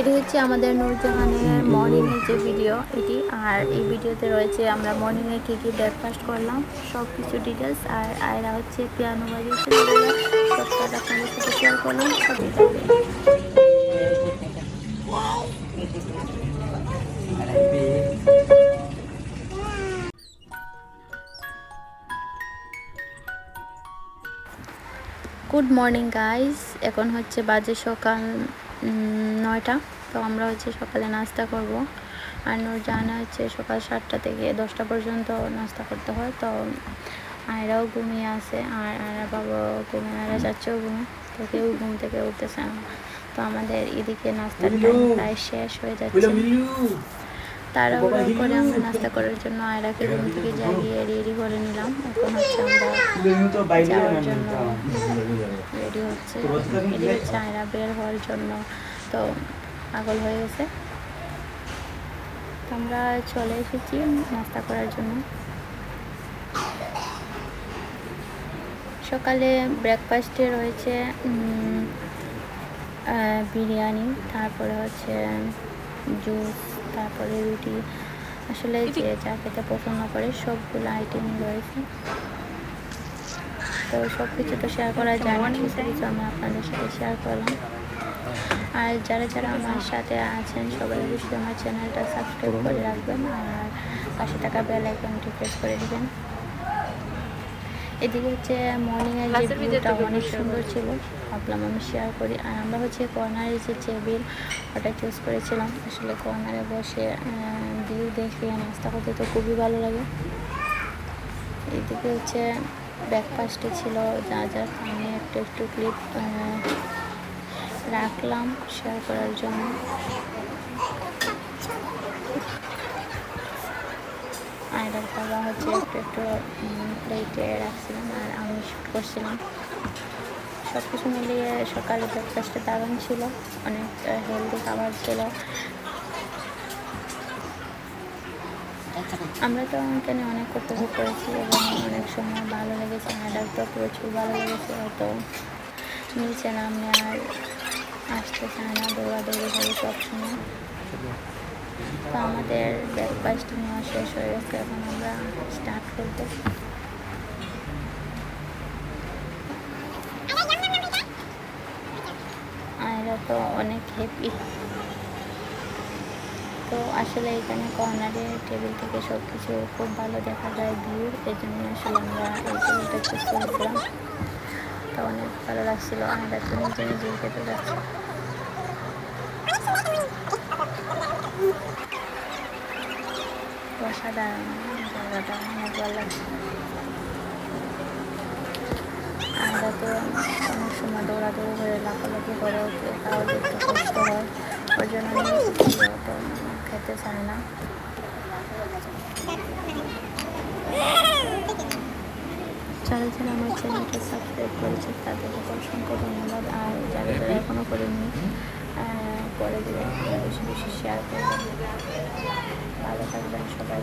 এটি হচ্ছে আমাদের নূরজাহানের মর্নিংয়ের যে ভিডিও এটি। আর এই ভিডিওতে রয়েছে আমরা মর্নিংয়ে কী কী ব্রেকফাস্ট করলাম সব কিছু ডিটেলস আর আয়রা হচ্ছে পিয়ানো বাজিয়েছে আপনাদের সাথে শেয়ার করলাম সবই থাকবে গুড মর্নিং গাইস এখন হচ্ছে বাজে সকাল নয়টা। তো আমরা হচ্ছে সকালে নাস্তা করব। আর জানা হচ্ছে সকাল সাতটা থেকে দশটা পর্যন্ত নাস্তা করতে হয়। তো আয়রাও ঘুমিয়ে আছে আর আয়রা বাবা ঘুমিয়ে আয়রা যাচ্ছেও ঘুমে তো কেউ ঘুম থেকে উঠতেছে না। তো আমাদের এদিকে নাস্তার টাইম প্রায় শেষ হয়ে যাচ্ছে। তাড়াহুড়ো করে আমরা নাস্তা করার জন্য আয়রাকে ঘুম থেকে জাগিয়ে রেডি করে নিলাম। এখন হচ্ছে আমরা যাওয়ার জন্য রেডি হচ্ছে। রেডি হচ্ছে আয়রা বের হওয়ার জন্য তো পাগল হয়ে গেছে। আমরা চলে এসেছি নাস্তা করার জন্য। সকালে ব্রেকফাস্টে রয়েছে বিরিয়ানি, তারপরে হচ্ছে জুস তারপরে রুটি। আসলে যে যা খেতে পছন্দ করে সবগুলো আইটেম রয়েছে। তো সব কিছু তো শেয়ার করা যায় না কিছু কিছু আমি আপনাদের সাথে শেয়ার করলাম। আর যারা যারা আমার সাথে আছেন সবাই অবশ্যই আমার চ্যানেলটা সাবস্ক্রাইব করে রাখবেন আর পাশে থাকা বেল আইকনটি প্রেস করে দেবেন। এদিকে হচ্ছে মর্নিংয়ের যে ভিউটা অনেক সুন্দর ছিল ভাবলাম আমি শেয়ার করি। আর আমরা হচ্ছে কর্নারে যে টেবিল ওটা চুজ করেছিলাম। আসলে কর্নারে বসে ভিউ দেখে নাস্তা করতে তো খুবই ভালো লাগে। এদিকে হচ্ছে ব্রেকফাস্টে ছিল যা যা আমি একটু একটু ক্লিপ রাখলাম শেয়ার করার জন্য। আয়রার বাবা হচ্ছে একটু একটু প্লেটে রাখছিলাম আর আমি করছিলাম সব কিছু মিলিয়ে সকালে ব্রেকফাস্টে দারুণ ছিল, অনেক হেলদি খাবার ছিল। আমরা তো এখানে অনেক উপভোগ করেছি এবং অনেক সময় ভালো লেগেছে আডার তো প্রচুর ভালো লেগেছে, হয়তো নিচে নামলে আর আসতে চায় না, দৌড়াদৌড়ি করে সবসময়। তো আমাদের ব্রেকফাস্ট নেওয়া শেষ হয়ে গেছে, এখন আমরা স্টার্ট করব। আয়রা তো অনেক হ্যাপি তো আসলে এখানে কর্নারে টেবিল থেকে সব কিছু খুব ভালো দেখা যায় ভিউ এই জন্য আসলে আমরা এই টেবিলটা চুজ করেছিলাম তো অনেক ভালো লাগছিল। আয়রা তো নিজে নিজেই খেতে যাচ্ছে। অসাধারণ জায়গাটা অনেক ভালো লাগছে আমরা তো অনেক সময় দৌড়াদৌড়ি করে লাফালাফি করে তাহলে একটু কষ্ট হয় ওই জন্য তো খেতে চায় না যারা যারা আমার চ্যানেলটা সাবস্ক্রাইব করেছে তাদেরকে অসংখ্য ধন্যবাদ আর যারা যারা এখনও করেনি করে দেবেন বেশি বেশি শেয়ার করবেন ভালো থাকবেন সবাই